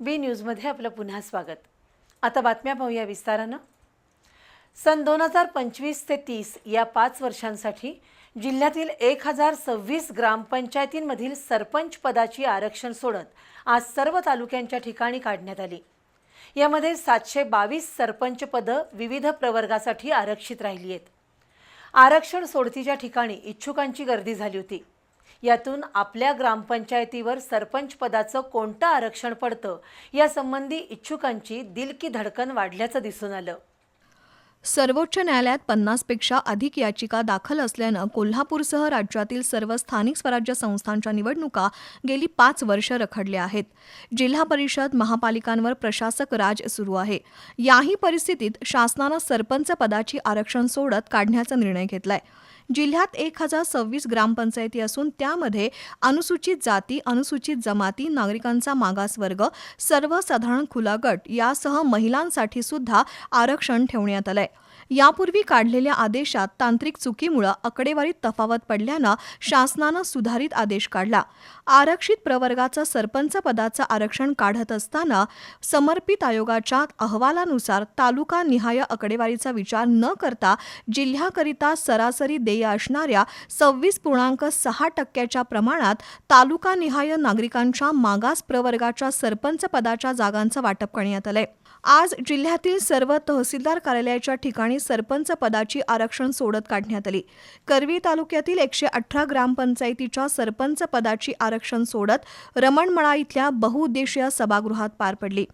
बी न्यूजमध्ये आपलं पुन्हा स्वागत. आता बातम्या पाहूया विस्तारानं. सन दोन हजार पंचवीस ते तीस या पाच वर्षांसाठी जिल्ह्यातील एक हजार सव्वीस ग्रामपंचायतींमधील सरपंच पदाची आरक्षण सोडत आज सर्व तालुक्यांच्या ठिकाणी काढण्यात आली. यामध्ये सातशे बावीस सरपंच पदं विविध प्रवर्गासाठी आरक्षित राहिली आहेत. आरक्षण सोडतीच्या ठिकाणी इच्छुकांची गर्दी झाली होती. यातून आपल्या ग्रामपंचायतीवर सरपंच पदाचं कोणतं आरक्षण पडतं? यासंबंधी इच्छुकांची दिल की धडकन वाढल्याचं दिसून आलं. सर्वोच्च न्यायालयात पन्नासपेक्षा अधिक याचिका दाखल असल्यानं कोल्हापूरसह राज्यातील सर्व स्थानिक स्वराज्य संस्थांच्या निवडणुका गेली पाच वर्ष रखडल्या आहेत. जिल्हा परिषद महापालिकांवर प्रशासक राज सुरू आहे. याही परिस्थितीत शासनानं सरपंच पदाची आरक्षण सोडत काढण्याचा निर्णय घेतलाय. जिल्ह्यात एक हजार सव्वीस ग्रामपंचायती असून त्यामध्ये अनुसूचित जाती अनुसूचित जमाती नागरिकांचा मागासवर्ग सर्वसाधारण खुला गट यासह महिलांसाठी सुद्धा आरक्षण ठेवण्यात आलंय. यापूर्वी काढलेल्या आदेशात तांत्रिक चुकीमुळं आकडेवारीत तफावत पडल्यानं शासनानं सुधारित आदेश काढला. आरक्षित प्रवर्गाचं सरपंच पदाचं आरक्षण काढत असताना समर्पित आयोगाच्या अहवालानुसार तालुका निहाय आकडेवारीचा विचार न करता जिल्ह्याकरिता सरासरी देय असणाऱ्या सव्वीस पूर्णांक सहा टक्क्याच्या प्रमाणात तालुका निहाय नागरिकांच्या मागास प्रवर्गाच्या सरपंच पदाच्या जागांचं वाटप करण्यात आलंय. आज जिल्ह्यातील सर्व तहसीलदार कार्यालयाच्या ठिकाणी सरपंच पदाची आरक्षण सोडत काढण्यात आली. करवी तालुक्यातील एकशे अठरा ग्रामपंचायतीच्या सरपंच पदाची आरक्षण सोडत रमणमळा इथल्या बहुउद्देशीय सभागृहात पार पडली.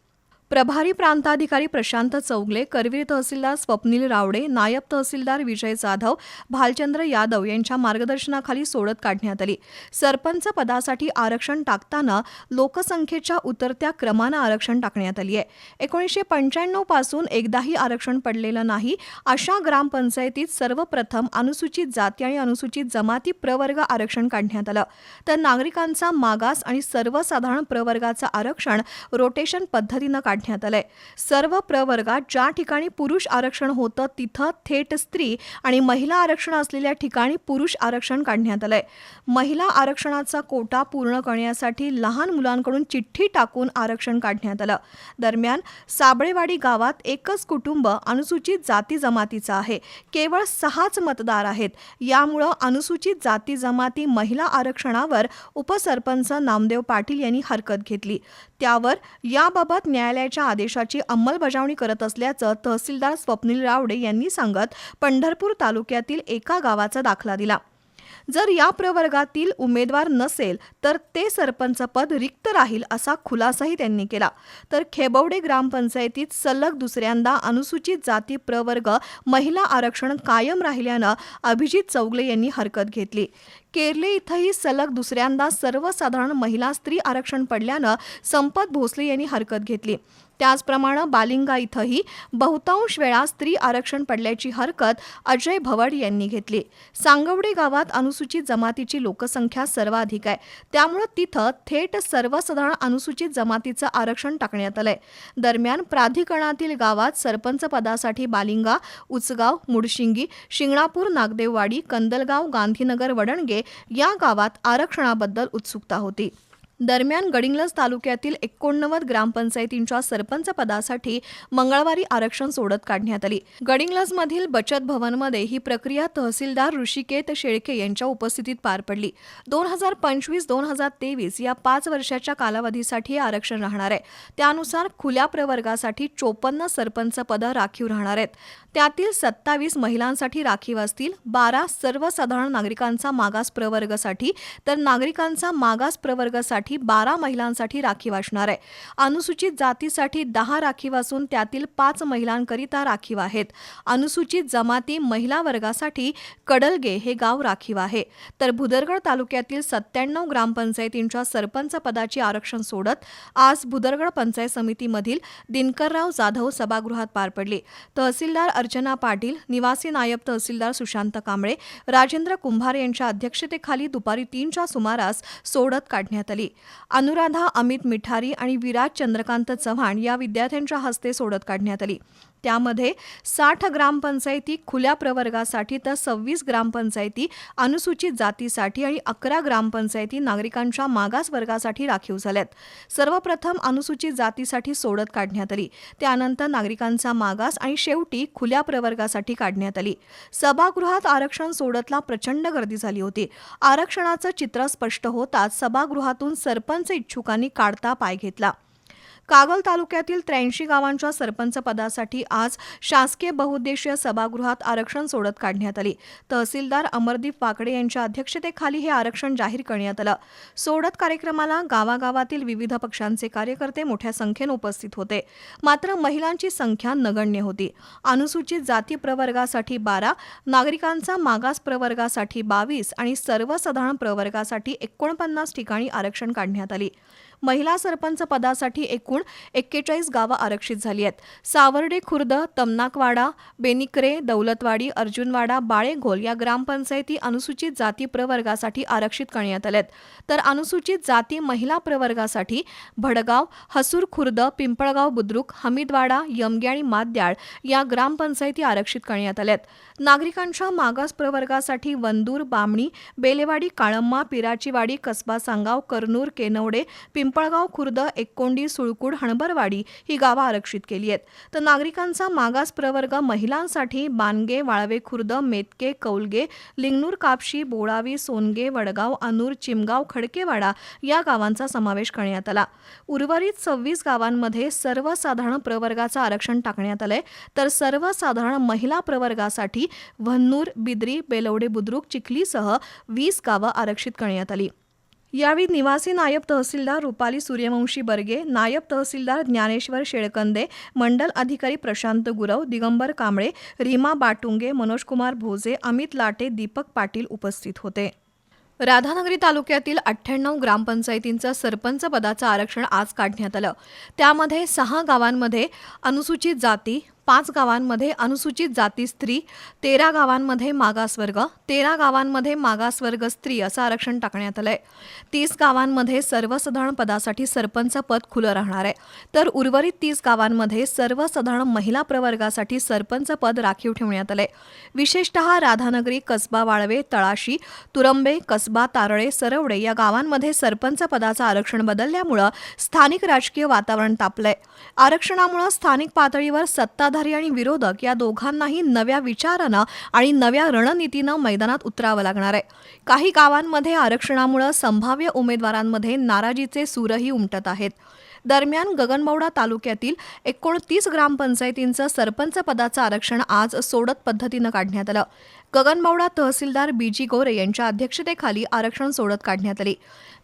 प्रभारी प्रांताधिकारी प्रशांत चौगले करवीर तहसीलदार स्वप्नील रावडे नायब तहसीलदार विजय जाधव भालचंद्र यादव यांच्या मार्गदर्शनाखाली सोडत काढण्यात आली. सरपंच पदासाठी आरक्षण टाकताना लोकसंख्येच्या उतरत्या क्रमानं आरक्षण टाकण्यात आली आहे एकोणीसशे पंच्याण्णवपासून एकदाही आरक्षण पडलेलं नाही अशा ग्रामपंचायतीत सर्वप्रथम अनुसूचित जाती आणि अनुसूचित जमाती प्रवर्ग आरक्षण काढण्यात आलं. तर नागरिकांचा मागास आणि सर्वसाधारण प्रवर्गाचं आरक्षण रोटेशन पद्धतीनं काढण्यात आलंय सर्व प्रवर्गात ज्या ठिकाणी पुरुष आरक्षण होतं तिथं थेट स्त्री आणि महिला आरक्षण असलेल्या ठिकाणी पुरुष आरक्षण काढण्यात आलंय. महिला आरक्षणाचा कोटा पूर्ण करण्यासाठी लहान मुलांकडून चिठ्ठी टाकून आरक्षण काढण्यात आलं. दरम्यान साबळेवाडी गावात एकच कुटुंब अनुसूचित जाती जमातीचं आहे. केवळ सहाच मतदार आहेत. यामुळं अनुसूचित जाती जमाती महिला आरक्षणावर उपसरपंच नामदेव पाटील यांनी हरकत घेतली. त्यावर याबाबत न्यायालयाच्या आदेशाची अंमलबजावणी करत असल्याचं तहसीलदार स्वप्नील रावडे यांनी सांगत पंढरपूर तालुक्यातील एका गावाचा दाखला दिला. जर या प्रवर्गातील उमेदवार नसेल तर ते सरपंच पद रिक्त राहील असा खुलासाही त्यांनी केला. तर खेबवडे ग्रामपंचायतीत सलग दुसऱ्यांदा अनुसूचित जाती प्रवर्ग महिला आरक्षण कायम राहिल्यानं अभिजित चौगले यांनी हरकत घेतली. केरले इथंही सलग दुसऱ्यांदा सर्वसाधारण महिला स्त्री आरक्षण पडल्यानं संपत भोसले यांनी हरकत घेतली. त्याचप्रमाणे बालिंगा इथंही बहुतांश वेळा स्त्री आरक्षण पडल्याची हरकत अजय भवड यांनी घेतली. सांगवडे गावात अनुसूचित जमातीची लोकसंख्या सर्वाधिक आहे. त्यामुळं तिथं थेट सर्वसाधारण अनुसूचित जमातीचं आरक्षण टाकण्यात आलंय. दरम्यान प्राधिकरणातील गावात सरपंच पदासाठी बालिंगा उचगाव मुडशिंगी शिंगणापूर नागदेववाडी कंदलगाव गांधीनगर वडणगे या गावात आरक्षणाबद्दल उत्सुकता होती. दरम्यान गडिंग्लज तालुक्यातील एकोणनव्वद ग्रामपंचायतींच्या सरपंच पदासाठी मंगळवारी आरक्षण सोडत काढण्यात आली. गडिंग्लजमधील बचत भवनमध्ये ही प्रक्रिया तहसीलदार ऋषिकेत शेळके यांच्या उपस्थितीत पार पडली. दोन हजार पंचवीस दोन हजार तेवीस या पाच वर्षाच्या कालावधीसाठी आरक्षण राहणार आहे. त्यानुसार खुल्या प्रवर्गासाठी चोपन्न सरपंच पदं राखीव राहणार आहेत. त्यातील सत्तावीस महिलांसाठी राखीव असतील बारा सर्वसाधारण नागरिकांचा मागास प्रवर्गासाठी तर नागरिकांचा मागास प्रवर्गासाठी बारा महिलांसाठी राखीव असणार आहे. अनुसूचित जातीसाठी दहा राखीव असून त्यातील पाच महिलांकरिता राखीव आहेत. अनुसूचित जमाती महिला वर्गासाठी कडलगे हे गाव राखीव आहे. तर भुदरगड तालुक्यातील सत्त्याण्णव ग्रामपंचायतींच्या सरपंच पदाची आरक्षण सोडत आज भुदरगड पंचायत समितीमधील दिनकरराव जाधव सभागृहात पार पडली. तहसीलदार अर्चना पाटील निवासी नायब तहसीलदार सुशांत कांबळे राजेंद्र कुंभार यांच्या अध्यक्षतेखाली दुपारी तीनच्या सुमारास सोडत काढण्यात आली. अनुराधा अमित मिठारी आणि विराज चंद्रकांत चव्हाण या विद्यार्थ्यांच्या हस्ते सोडत काढण्यात आली. त्यामध्ये साठ ग्रामपंचायती खुल्या प्रवर्गासाठी तर सव्वीस ग्रामपंचायती अनुसूचित जातीसाठी आणि अकरा ग्रामपंचायती नागरिकांच्या मागास वर्गासाठी राखीव झाल्यात. सर्वप्रथम अनुसूचित जातीसाठी सोडत काढण्यात आली. त्यानंतर नागरिकांचा मागास आणि शेवटी खुल्या प्रवर्गासाठी काढण्यात आली. सभागृहात आरक्षण सोडतला प्रचंड गर्दी झाली होती. आरक्षणाचं चित्र स्पष्ट होताच सभागृहातून सरपंच इच्छुकांनी काढता पाय घेतला. कागल तालुक्यातील त्र्याऐंशी गावांच्या सरपंच पदासाठी आज शासकीय बहुउद्देशीय सभागृहात आरक्षण सोडत काढण्यात आली. तहसीलदार अमरदीप वाकडे यांच्या अध्यक्षतेखाली हे आरक्षण जाहीर करण्यात आलं. सोडत कार्यक्रमाला गावागावातील विविध पक्षांचे कार्यकर्ते मोठ्या संख्येनं उपस्थित होते. मात्र महिलांची संख्या नगण्य होती. अनुसूचित जाती प्रवर्गासाठी बारा नागरिकांचा मागास प्रवर्गासाठी बावीस आणि सर्वसाधारण प्रवर्गासाठी एकोणपन्नास ठिकाणी आरक्षण काढण्यात आली. महिला सरपंच पदासाठी एकूण एक्केचाळीस गावं आरक्षित झाली आहेत. सावर्डे खुर्द तमनाकवाडा बेनिकरे दौलतवाडी अर्जुनवाडा बाळेघोल या ग्रामपंचायती अनुसूचित जाती प्रवर्गासाठी आरक्षित करण्यात आल्यात तर अनुसूचित जाती महिला प्रवर्गासाठी भडगाव हसूर खुर्द पिंपळगाव बुद्रुक हमीदवाडा यमगे आणि माद्याळ या ग्रामपंचायती आरक्षित करण्यात आल्यात नागरिकांच्या मागास प्रवर्गासाठी वंदूर बामणी बेलेवाडी काळम्मा पिराचीवाडी कसबा सांगाव करनूर केनवडे पिंपळगाव खुर्द एककोंडी सुळकूड हणबरवाडी ही गावं आरक्षित केली आहेत. तर नागरिकांचा मागास प्रवर्ग महिलांसाठी बानगे वाळवे खुर्द मेतके कौलगे लिंगनूर कापशी बोळावी सोनगे वडगाव अनूर चिमगाव खडकेवाडा या गावांचा समावेश करण्यात आला. उर्वरित सव्वीस गावांमध्ये सर्वसाधारण प्रवर्गाचं आरक्षण टाकण्यात आलंय. तर सर्वसाधारण महिला प्रवर्गासाठी व्हन्नूर बिद्री बेलवडे बुद्रुक चिखलीसह वीस गावं आरक्षित करण्यात आली. यावेळी निवासी नायब तहसीलदार रुपाली सूर्यवंशी बर्गे नायब तहसीलदार ज्ञानेश्वर शेळकंदे मंडल अधिकारी प्रशांत गुरव दिगंबर कांबळे रीमा बाटुंगे मनोजकुमार भोजे अमित लाटे दीपक पाटील उपस्थित होते. राधानगरी तालुक्यातील अठ्ठ्याण्णव ग्रामपंचायतींचं सरपंच पदाचं आरक्षण आज काढण्यात आलं. त्यामध्ये सहा गावांमध्ये अनुसूचित जाती पाच गावांमध्ये अनुसूचित जाती स्त्री तेरा गावांमध्ये मागासवर्ग तेरा गावांमध्ये मागासवर्ग स्त्री असं आरक्षण टाकण्यात आलंय. तीस गावांमध्ये सर्वसाधारण पदासाठी सरपंच पद खुलं राहणार आहे. तर उर्वरित तीस गावांमध्ये सर्वसाधारण महिला प्रवर्गासाठी सरपंच पद राखीव ठेवण्यात आलंय. विशेषतः राधानगरी कसबा वाळवे तळाशी तुरंबे कसबा तारळे सरवडे या गावांमध्ये सरपंच पदाचं आरक्षण बदलल्यामुळं स्थानिक राजकीय वातावरण तापलंय. आरक्षणामुळं स्थानिक पातळीवर सत्ताधारी आणि विरोधक या दोघांनाही नव्या विचारानं आणि नव्या रणनीतीनं मैदानात उतरावं लागणार आहे. काही गावांमध्ये आरक्षणामुळं संभाव्य उमेदवारांमध्ये नाराजीचे सूरही उमटत आहेत. दरम्यान गगनबावडा तालुक्यातील एकोणतीस ग्रामपंचायतींचं सरपंच पदाचं आरक्षण आज सोडत पद्धतीनं काढण्यात आलं. गगनबावडा तहसीलदार बी जी गोरे यांच्या अध्यक्षतेखाली आरक्षण सोडत काढण्यात आली.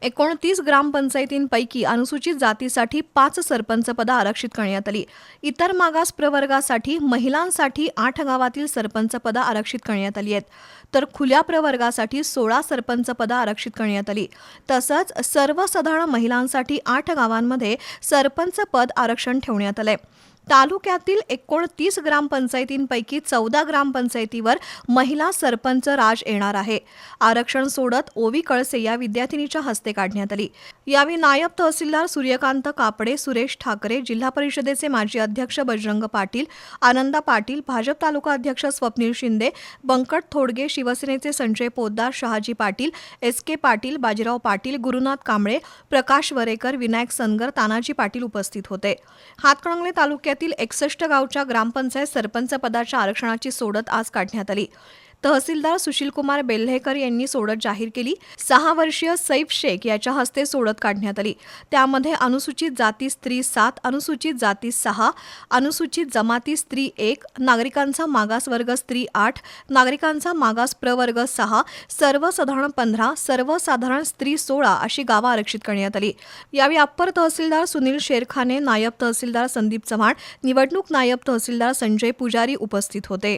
एकोणतीस ग्रामपंचायतींपैकी अनुसूचित जातीसाठी पाच सरपंच पदं आरक्षित करण्यात आली. इतर मागास प्रवर्गासाठी महिलांसाठी आठ गावातील सरपंच पदं आरक्षित करण्यात आली आहेत. तर खुल्या प्रवर्गासाठी सोळा सरपंच पदं आरक्षित करण्यात आली. तसंच सर्वसाधारण महिलांसाठी आठ गावांमध्ये सरपंच पद आरक्षण ठेवण्यात आलंय. तालुक्यातील एकोणतीस ग्रामपंचायतींपैकी चौदा ग्रामपंचायतीवर महिला सरपंच राज येणार आहे. आरक्षण सोडत ओवी कळसे या विद्यार्थिनीच्या हस्ते काढण्यात आली. यावेळी नायब तहसीलदार सूर्यकांत कापडे सुरेश ठाकरे जिल्हा परिषदेचे माजी अध्यक्ष बजरंग पाटील आनंदा पाटील भाजप तालुका अध्यक्ष स्वप्नील शिंदे बंकट थोडगे शिवसेनेचे संजय पोद्दार शहाजी पाटील एस के पाटील बाजीराव पाटील गुरुनाथ कांबळे प्रकाश वरेकर विनायक सनगर तानाजी पाटील उपस्थित होते. हातकणंगले तालुक्यातील एकसष्ट गावच्या ग्रामपंचायत सरपंच पदाच्या आरक्षणाची सोडत आज काढण्यात आली. तहसीलदार सुशीलकुमार बेल्हेकर यांनी सोडत जाहीर केली. सहा वर्षीय सैफ शेख याच्या हस्ते सोडत काढण्यात आली. त्यामध्ये अनुसूचित जाती स्त्री सात अनुसूचित जाती सहा अनुसूचित जमाती स्त्री एक नागरिकांचा मागास वर्ग स्त्री आठ नागरिकांचा मागास प्रवर्ग सहा सर्वसाधारण पंधरा सर्वसाधारण स्त्री सोळा अशी गावं आरक्षित करण्यात आली. यावेळी अप्पर तहसीलदार सुनील शेरखाने नायब तहसीलदार संदीप चव्हाण निवडणूक नायब तहसीलदार संजय पुजारी उपस्थित होते.